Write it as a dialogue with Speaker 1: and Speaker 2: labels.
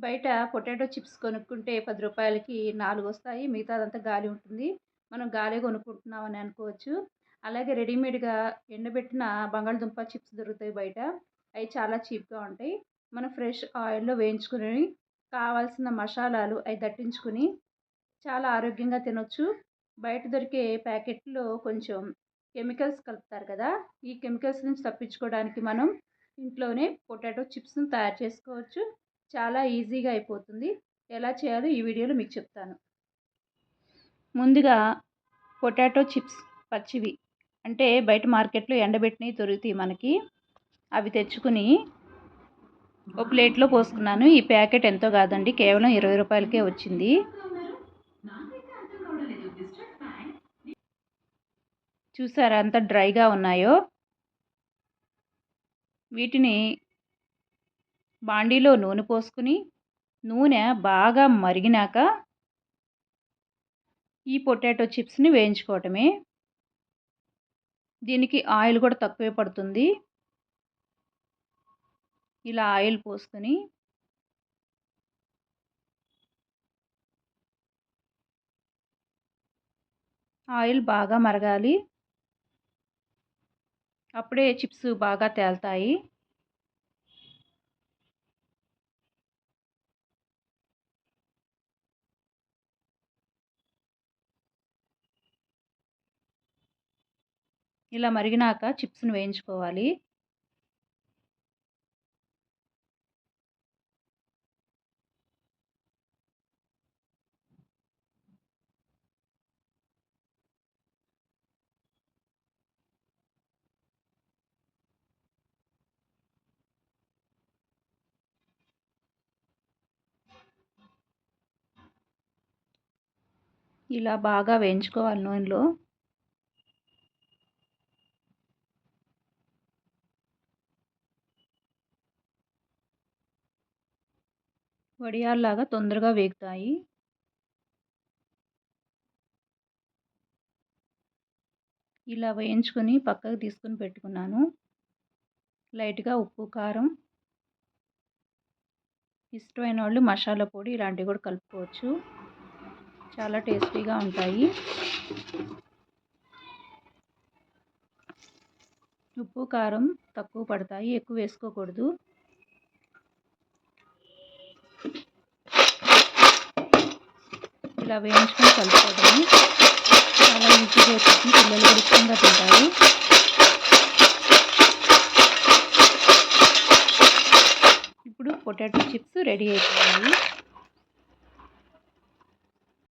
Speaker 1: బయట potato chips కొనుక్కుంటే పది రూపాయలకి నాలుగు వస్తాయి. మిగతాదంతా గాలి ఉంటుంది. మనం గాలి కొనుక్కుంటున్నాం అని అనుకోవచ్చు. అలాగే రెడీమేడ్గా ఎండబెట్టిన బంగాళదుంప చిప్స్ దొరుకుతాయి బయట. అవి చాలా చీప్గా ఉంటాయి. మనం ఫ్రెష్ ఆయిల్లో వేయించుకుని కావాల్సిన మసాలాలు అవి దట్టించుకుని చాలా ఆరోగ్యంగా తినొచ్చు. బయట దొరికే ప్యాకెట్లో కొంచెం కెమికల్స్ కలుపుతారు కదా! ఈ కెమికల్స్ నుంచి తప్పించుకోవడానికి మనం ఇంట్లోనే పొటాటో చిప్స్ని తయారు చేసుకోవచ్చు. చాలా ఈజీగా అయిపోతుంది. ఎలా చేయాలో ఈ వీడియోలో మీకు చెప్తాను. ముందుగా పొటాటో చిప్స్ పచ్చివి అంటే బయట మార్కెట్లో ఎండబెట్టినవి దొరుకుతాయి మనకి. అవి తెచ్చుకుని ఒక ప్లేట్లో పోసుకున్నాను. ఈ ప్యాకెట్ ఎంతో కాదండి కేవలం ఇరవై రూపాయలకే వచ్చింది. చూసారా అంత డ్రైగా ఉన్నాయో? వీటిని బాండీలో నూనె పోసుకుని నూనె బాగా మరిగినాక ఈ పొటాటో చిప్స్ని వేయించుకోవటమే. దీనికి ఆయిల్ కూడా తక్కువే పడుతుంది. ఇలా ఆయిల్ పోసుకొని ఆయిల్ బాగా మరగాలి. అప్పుడే చిప్స్ బాగా తేలుతాయి. ఇలా మరిగినాక చిప్స్ని వేయించుకోవాలి. ఇలా బాగా వేయించుకోవాలి నూనెలో. వడియాల్లాగా తొందరగా వేగుతాయి. ఇలా వేయించుకొని పక్కకు తీసుకొని పెట్టుకున్నాను. లైట్గా ఉప్పు కారం. ఇష్టమైన వాళ్ళు మసాలా పొడి ఇలాంటివి కూడా కలుపుకోవచ్చు. చాలా టేస్టీగా ఉంటాయి. ఉప్పు కారం తక్కువ పడతాయి. ఎక్కువ వేసుకోకూడదు. ఇలా వేయించుకొని కలుపుకోవడము. చాలా ఈజీగా అయిపోతుంది. పిల్లలు కూడా ఇష్టంగా తింటారు. ఇప్పుడు పొటాటో చిప్స్ రెడీ అయిపోయాయి.